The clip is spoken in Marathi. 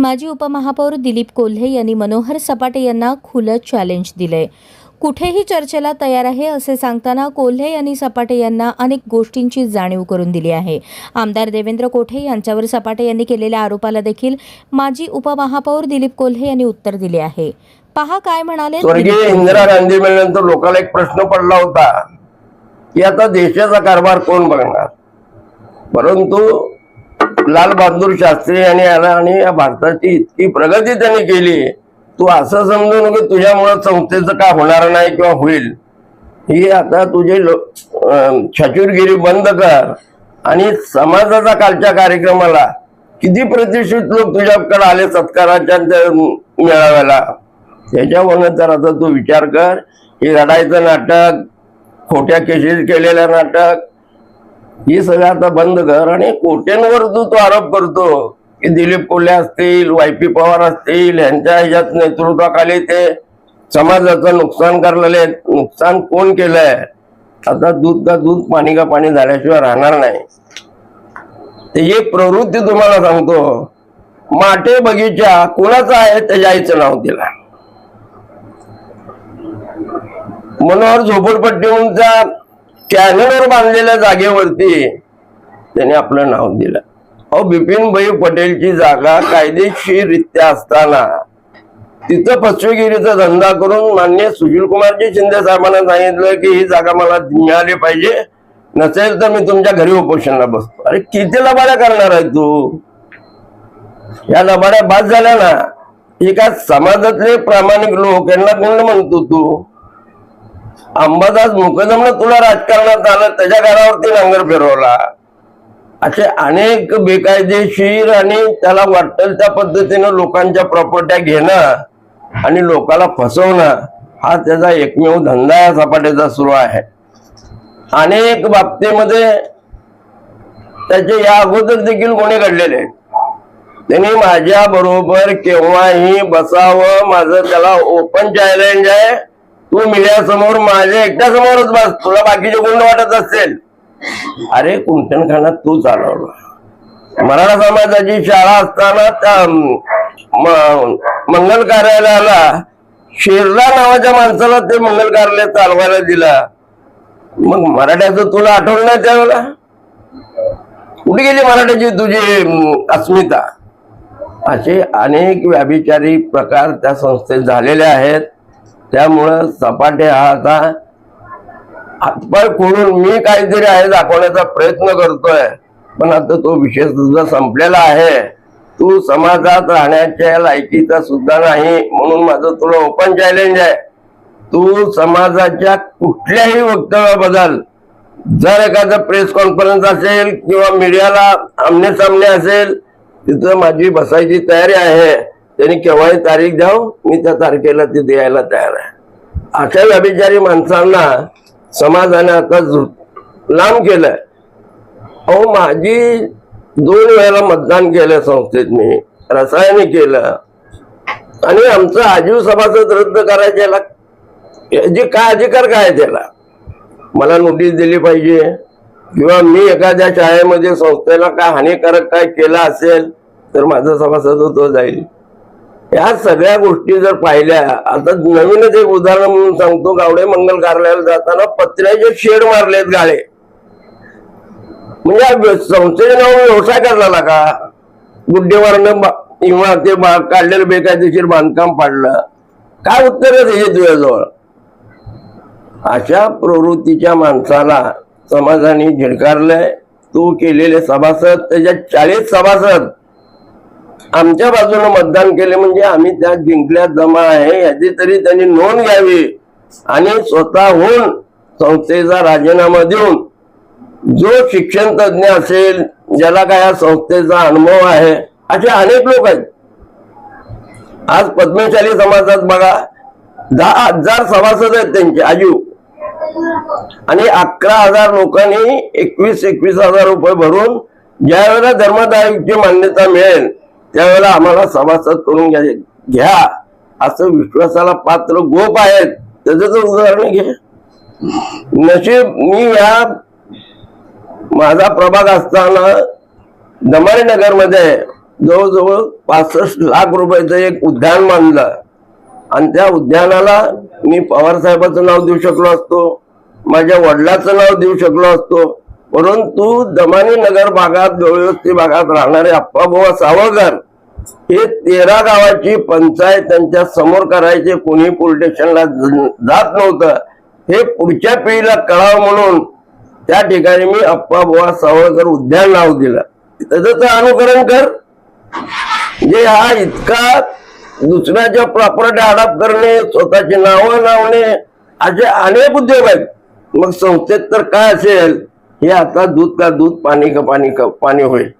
माजी उपमहापौर दिलीप कोल्हे यांनी मनोहर सपाटे यांना खुलं चॅलेंज दिलंय. कुठेही चर्चेला तयार आहे असे सांगताना कोल्हे यांनी सपाटे यांना अनेक गोष्टींची जाणीव करून दिली आहे. आमदार देवेंद्र कोठे यांच्यावर सपाटे यांनी केलेल्या आरोपाला देखील माजी उपमहापौर दिलीप कोल्हे यांनी उत्तर दिले आहे. पहा काय म्हणाले स्वर्गीय. इंदिरा गांधी मिळाल्यानंतर लोकांना एक प्रश्न पडला होता की आता देशाचा कारभार कोण बघणार? परंतु लाल बहादूर शास्त्री यांनी आला आणि या भारताची इतकी प्रगती त्यांनी केली. तू असं समजू नको तुझ्यामुळं संस्थेचं काय होणार नाही किंवा होईल. ही आता तुझी लो- छचूरगिरी बंद कर आणि समाजाचा कालच्या कार्यक्रमाला किती प्रतिष्ठित लोक तुझ्याकडे आले सत्काराच्या मेळाव्याला? त्याच्यावरनं तर आता तू विचार कर. हे रडायचं नाटक खोट्या केसेस केलेलं नाटक ही सगळं आता बंद कर आणि कोट्यांवर तू तो आरोप करतो की दिलीप कोल्हे असतील वाय पी पवार असतील यांच्या ह्याच्यात नेतृत्वाखाली ते समाजाचं नुकसान करलेले नुकसान कोण केलंय? आता दूध का दूध पाणी का पाणी झाल्याशिवाय राहणार नाही. ते एक प्रवृत्ती तुम्हाला सांगतो. माटे बगीचा कुणाचा आहे त्याच्या आईचं नाव तिला. मनोहर झोपडपट्टीहूनच्या कॅनलवर बांधलेल्या जागेवरती त्याने आपलं नाव दिलं. अहो बिपिनभाई पटेलची जागा कायदेशीररित्या असताना तिथं फसवेगिरीचा धंदा करून मान्य सुशीलकुमारजी शिंदे साहेबांना सांगितलं की ही जागा मला मिळाली पाहिजे. नसेल तर मी तुमच्या घरी उपोषणला बसतो. अरे किती लबाड्या करणार आहे तू? या लबाड्या बाद झाल्या ना. हे काय समाजातले प्रामाणिक लोक यांना कोण म्हणतो तू. अंबादास मुकदमनं तुला राजकारणात आलं त्याच्या घरावरती नांगर फिरवला. असे अनेक बेकायदेशीर आणि त्याला वाटेल त्या पद्धतीनं लोकांच्या प्रॉपर्ट्या घेणं आणि लोकाला फसवणं हा त्याचा एकमेव धंदा या सपाटीचा सुरू आहे. अनेक बाबतीमध्ये त्याचे या अगोदर देखील कोणी घडलेले आहेत. त्यांनी माझ्या बरोबर केव्हाही बसावं माझं त्याला ओपन चॅलेंज आहे. तू मीडियासमोर माझ्या एकट्या समोरच बस. तुला बाकीचे गुंड वाटत असेल? अरे कुंटणखाना तू चालवला मराठा समाजाची शाळा असताना त्या मंगल कार्यालयाला शिरला नावाच्या माणसाला ते मंगल कार्यालय चालवायला दिला. मग मराठ्याचं तुला आठवण नाही त्यावेळेला? कुठे गेली मराठ्याची तुझी अस्मिता? असे अनेक व्याभिचारी प्रकार त्या संस्थेत झालेले आहेत. त्यामुळं सपाटे हा आता हातपाय खोडून मी काहीतरी आहे दाखवण्याचा प्रयत्न करतोय. पण आता तो विषय तुझा संपलेला आहे. तू समाजात राहण्याच्या लायकीचा सुद्धा नाही म्हणून माझं तुला ओपन चॅलेंज आहे. तू समाजाच्या कुठल्याही वक्तव्याबद्दल जर एखादं प्रेस कॉन्फरन्स असेल किंवा मीडियाला आमने सामने असेल तिथं माझी बसायची तयारी आहे. त्यांनी केव्हाही तारीख द्याव? मी त्या तारखेला ती द्यायला तयार आहे. अशा व्यभिचारी माणसांना समाजाने आता लांब केलंय. अहो माझी दोन वेळेला मतदान केलं संस्थेत मी. रसायने केलं. आणि आमचं आजीव सभासद रद्द करायच्याला याची काय अधिकार काय त्याला? मला नोटीस दिली पाहिजे. किंवा मी एखाद्या शाळेमध्ये संस्थेला काय हानिकारक काय केलं असेल तर माझं सभासदत्व जाईल. या सगळ्या गोष्टी जर पाहिल्या आता नवीनच एक उदाहरण म्हणून सांगतो गावडे मंगल कार्यालयाला जाताना पत्र्याचे शेड मारलेत गाळे. म्हणजे संस्थेचे नाव व्यवसाय करण्याला का? गुड्डेवारनं इमारती किंवा ते काढलेलं बेकायदेशीर बांधकाम पाडलं. काय उत्तर आहे त्याचे तुझ्याजवळ? अशा प्रवृत्तीच्या माणसाला समाजाने झिडकारलंय. तू केलेले सभासद त्याच्या चाळीस सभासद आमच्या बाजूने मतदान केले म्हणजे आम्ही त्या जिंकल्यात जमा आहे याची तरी त्यांनी नोंद घ्यावी आणि स्वतःहून संस्थेचा राजीनामा देऊन जो शिक्षण तज्ञ असेल ज्याला काय या संस्थेचा अनुभव आहे असे अनेक लोक आहेत. आज पद्मशाली समाजात बघा दहा हजार सभासद आहेत त्यांचे आजू. आणि अकरा हजार लोकांनी एकवीस एकवीस हजार रुपये भरून ज्या वेळेला धर्मदायुची मान्यता मिळेल त्यावेळेला आम्हाला सभासद करून घ्या घ्या. असं विश्वासाला पात्र गोप आहेत. त्याच उदाहरण घे. नशीब मी या माझा प्रभाग असताना दमारी नगरमध्ये जवळजवळ पासष्ट लाख रुपयाचं एक उद्यान बांधलं. आणि त्या उद्यानाला मी पवार साहेबाचं नाव देऊ शकलो असतो. माझ्या वडिलाचं नाव देऊ शकलो असतो. परंतु दमानी नगर भागात गवळवस्ती भागात राहणारे अप्पाबुवा सावळकर हे तेरा गावाची पंचायत त्यांच्यासमोर करायचे कोणी पोलीस स्टेशनला जात नव्हतं. हे पुढच्या पिढीला कळावं म्हणून त्या ठिकाणी मी अप्पाबुवा सावळकर उद्यान नाव दिलं. त्याचं अनुकरण कर. जे हा इतका दुसऱ्याच्या प्रॉपर्टी हडप करणे स्वतःची नावं लावणे असे अनेक उद्योग आहेत. मग संस्थेत तर काय असेल? हे आता दूध का दूध पाणी का पाणी का पाणी होईल.